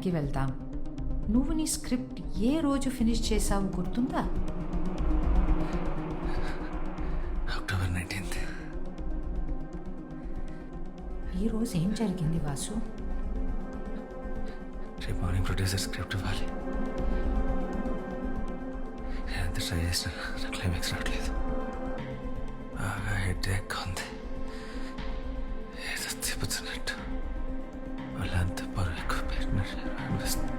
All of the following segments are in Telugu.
వెనక్కి వెళ్దాం నువ్వు నీ స్క్రిప్ట్ ఏ రోజు ఫినిష్ చేసావు గుర్తుందా? October nineteenth. ఈ రోజు ఏం జరిగింది వాసు? రేపు మార్నింగ్ ప్రొడ్యూసర్ స్క్రిప్ట్ ఇవ్వాలి. ఎంత ట్రై చేసినా నా క్లైమాక్స్ రావట్లేదు. బాగా హెడ్ ఉంది. ఏదో బరువు I'm Mercedes.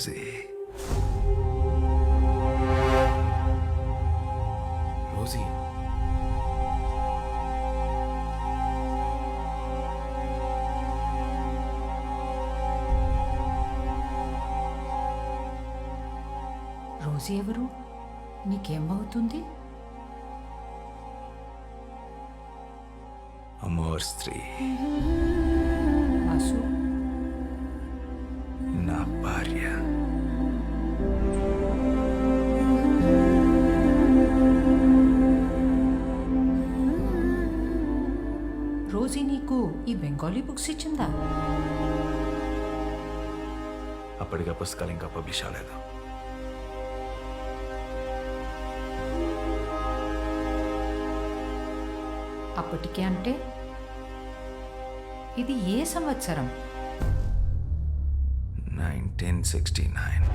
రోజీ రోజీ రోజు ఎవరు నీకేమవుతుంది? అమోర్ స్త్రీ. వాసు నీకు ఈ బెంగాలీ బుక్స్ ఇచ్చిందా? అప్పటికి ఆ పుస్తకాలు ఇంకా పబ్లిష్ అవ్వలేదు. అప్పటికే అంటే? ఇది ఏ సంవత్సరం? Nineteen sixty nine.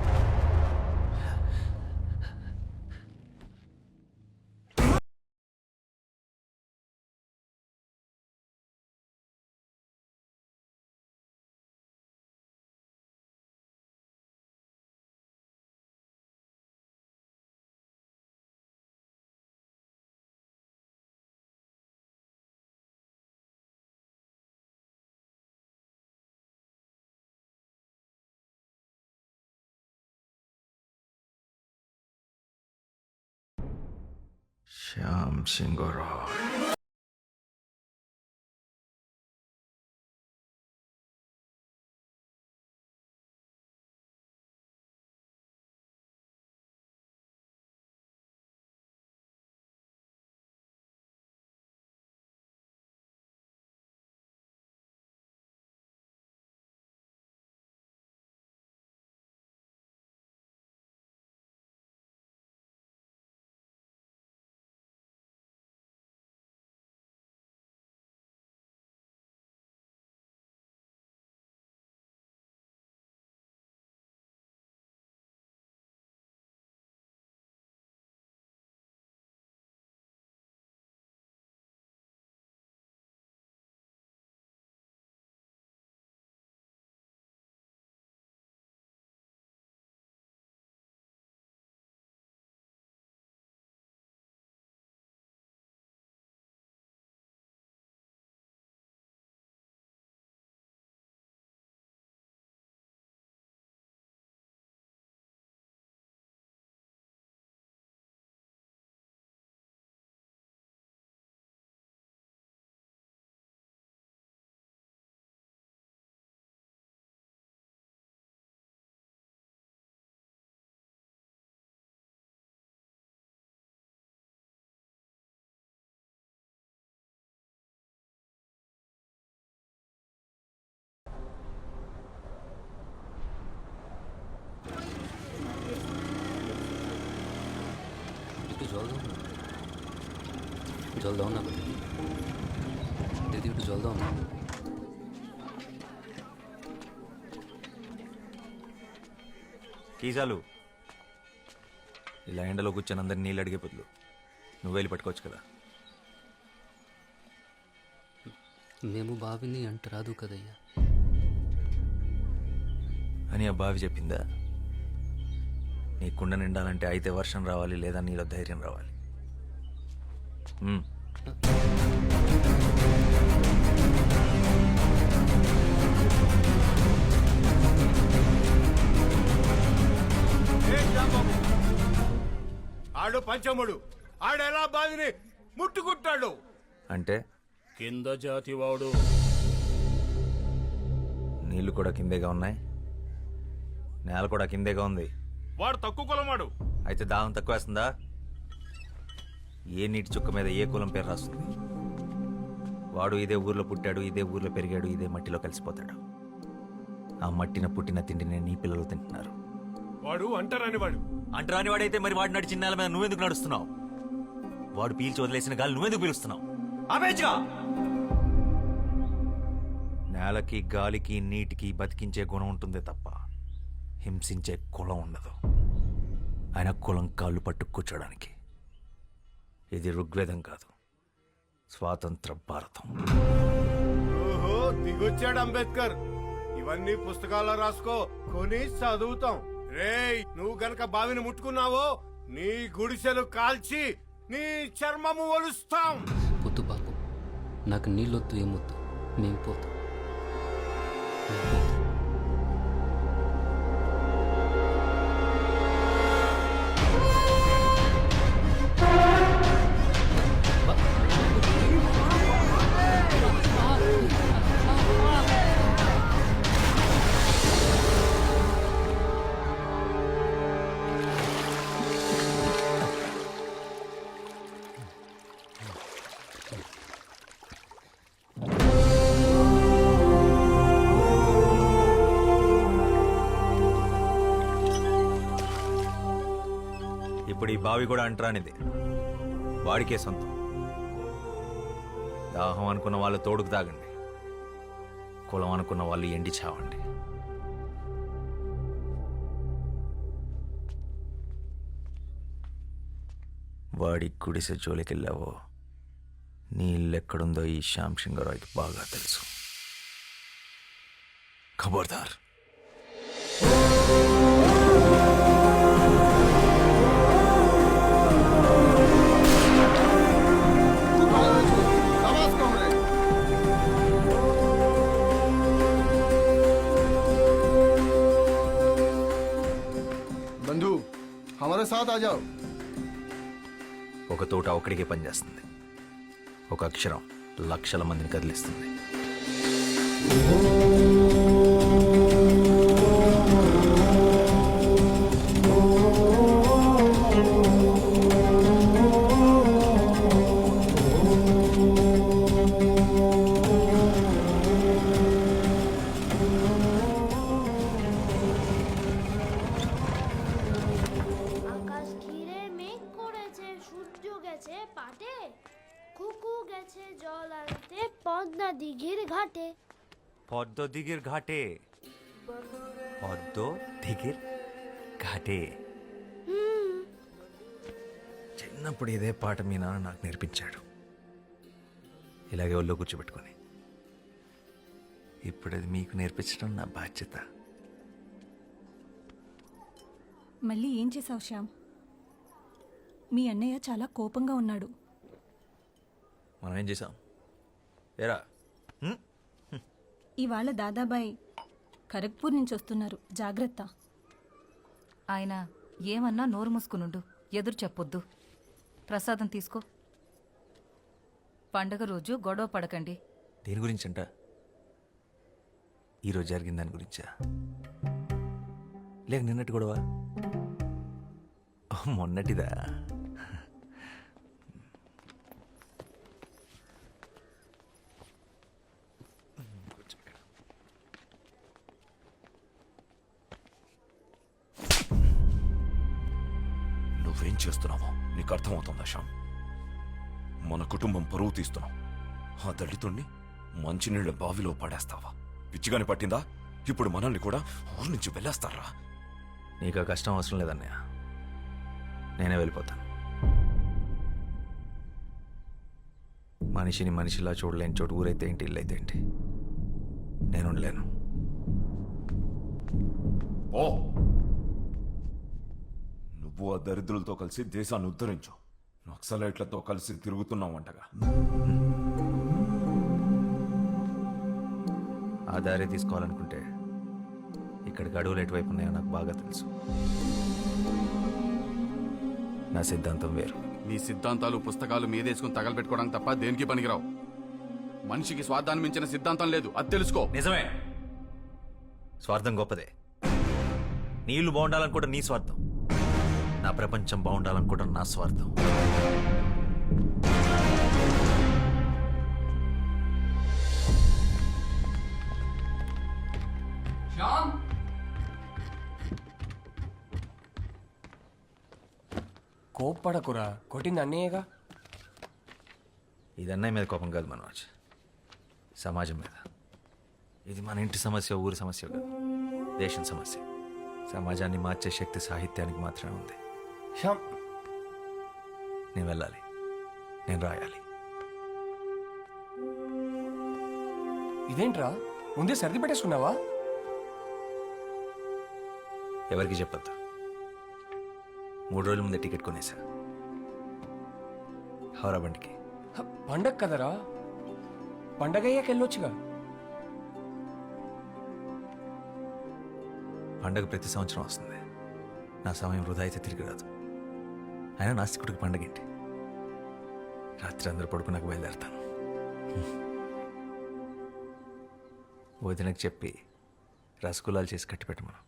샴싱거라 জল দাও না জল দাও না দিদি একটু জল দাও না ఇలా ఎండలో కూర్చొని అందరిని నీళ్ళు అడిగే బదులు నువ్వు వెళ్ళి పట్టుకోవచ్చు కదా. మేము బావిని అంటరాదు కదయ్యా. అని ఆ బావి చెప్పిందా? నీ కుండ నిండాలంటే అయితే వర్షం రావాలి లేదా నీలో ధైర్యం రావాలి? ఆడు పంచముడు. ఆడెలా బావిని ముట్టుకుంటాడు. అంటే? కింద జాతి వాడు. నీళ్ళు కూడా కిందేగా ఉన్నాయి? నేల కూడా కిందేగా ఉంది. వాడు తక్కువ కులమాడు అయితే దాహం తక్కువ వేస్తుందా ఏ నీటి చుక్క మీద ఏ కులం పేరు రాస్తుంది? వాడు ఇదే ఊర్లో పుట్టాడు ఇదే ఊర్లో పెరిగాడు ఇదే మట్టిలో కలిసిపోతాడు. ఆ మట్టిన పుట్టిన తిండిని నీ పిల్లలు తింటున్నారు. వాడు అంటారని వాడు అంటరాని వాడైతే మరి వాడు నడిచిన నేల మీద నువ్వెందుకు నడుస్తున్నావు? వాడు పీల్చి వదిలేసిన గాలి నువ్వెందుకు పీలుస్తున్నావు? నేలకి గాలికి నీటికి బతికించే గుణం ఉంటుందే తప్ప హింసించే కులం ఉండదు. ఆయన కులం కాళ్ళు పట్టు కూర్చోడానికి ఇది ఋగ్వేదం కాదు. స్వాతంత్ర భారతం. ఓహో దిగొచ్చాడు అంబేద్కర్. ఇవన్నీ పుస్తకాల్లో రాసుకో. కొని చదువుతాం. రేయ్ నువ్వు గనక బావిని ముట్టుకున్నావో నీ గుడిసెలు కాల్చి నీ చర్మము ఒలుస్తాం. పొద్దు బాబు నాకు నీళ్ళొద్దు ఏమొద్దు. మేము పోతాం. మేము పోతాం. ఇప్పుడు ఈ బావి కూడా అంటరానిది. వాడికే సొంతం. దాహం అనుకున్న వాళ్ళు తోడుకు తాగండి. కులం అనుకున్న వాళ్ళు ఎండి చావండి. వాడి గుడిసె జోలికెళ్ళావో నీళ్ళెక్కడుందో ఈ శ్యామ్ సింగరాయ్కి బాగా తెలుసు. ఖబర్దార్. हमारे साथ आ जाओ ఒక తోట ఒక్కడికే పనిచేస్తుంది ఒక అక్షరం లక్షల మందిని కదిలిస్తుంది পদ্ম দিঘির ঘাটে পদ্ম দিঘির ఘాటే చిన్నప్పుడు ఇదే పాట మీ నాన్న నాకు నేర్పించాడు ఇలాగే ఒళ్ళో కూర్చోబెట్టుకొని ఇప్పుడు అది మీకు నేర్పించడం నా బాధ్యత మళ్ళీ ఏం చేసావు శ్యామ్ మీ అన్నయ్య చాలా కోపంగా ఉన్నాడు మనం ఏం చేసాం ఏరా హ్మ్? ఇవాళ దాదాబాయ్ ఖరగ్పూర్ నుంచి వస్తున్నారు. జాగ్రత్త. ఆయన ఏమన్నా నోరు మూసుకునుండు. ఎదురు చెప్పొద్దు. ప్రసాదం తీసుకో. పండగ రోజు గొడవ పడకండి. దేని గురించంట? ఈరోజు జరిగిన దాని గురించా? లేక నిన్నటి గొడవ? మొన్నటిదా? చేస్తున్నావో? నీకు అర్థమవుతుందా శ్యామ్? మన కుటుంబం పరువు తీస్తున్నావు ఆ దళితుణ్ణి మంచినీళ్ళ బావిలో పడేస్తావా? పిచ్చిగాని పట్టిందా? ఇప్పుడు మనల్ని కూడా ఊరు నుంచి వెళ్ళేస్తారా? నీకు కష్టం అవసరం లేదన్నయ్య. నేనే వెళ్ళిపోతాను. మనిషిని మనిషిలా చూడలేని చోటు ఊరైతే ఏంటి ఇల్లు అయితే ఏంటి? నేను ఉండలేను. ఓ నువ్వు ఆ దరిద్రులతో కలిసి దేశాన్ని ఉద్ధరించు. నక్సలైట్లతో కలిసి తిరుగుతున్నావు అంటగా. ఆ దారి తీసుకోవాలనుకుంటే ఇక్కడికి అడవులు ఎటువైపు ఉన్నాయో నాకు బాగా తెలుసు. నా సిద్ధాంతం వేరు. నీ సిద్ధాంతాలు పుస్తకాలు మీదేసుకుని తగలబెట్టుకోవడానికి తప్ప దేనికి పనికిరావు? మనిషికి స్వార్థాన్ని మించిన సిద్ధాంతం లేదు. అది తెలుసుకో. నిజమే. స్వార్థం గొప్పదే. నీళ్ళు బాగుండాలనుకోవడం నీ స్వార్థం. నా ప్రపంచం బాగుండాలనుకోవడం నా స్వార్థం. కోప్పడకురా. కొట్టింది అన్నయ్యగా? ఇది అన్నయ్య మీద కోపం కాదు మనోజ్. సమాజం మీద. ఇది మన ఇంటి సమస్య ఊరి సమస్య కాదు. దేశం సమస్య. సమాజాన్ని మార్చే శక్తి సాహిత్యానికి మాత్రమే ఉంది. శ్యామ్ నేను వెళ్ళాలి. నేను రాయాలి. ఇదేంట్రా? ముందే సర్ది పెట్టేసుకున్నావా? ఎవరికి చెప్పొద్దు. మూడు రోజుల ముందే టికెట్ కొనేసా. హౌరా బండికి. పండగ కదరా? పండగ అయ్యాక వెళ్ళొచ్చుగా. పండగ ప్రతి సంవత్సరం వస్తుంది. నా సమయం వృధా అయితే తిరిగి రాదు. అయినా నాస్తికుడికి పండగ ఏంటి రాత్రి అందరూ పడుకున్నాక బయలుదేరతాను. వదినకు చెప్పి రసగుల్లాలు చేసి కట్టి పెట్టమను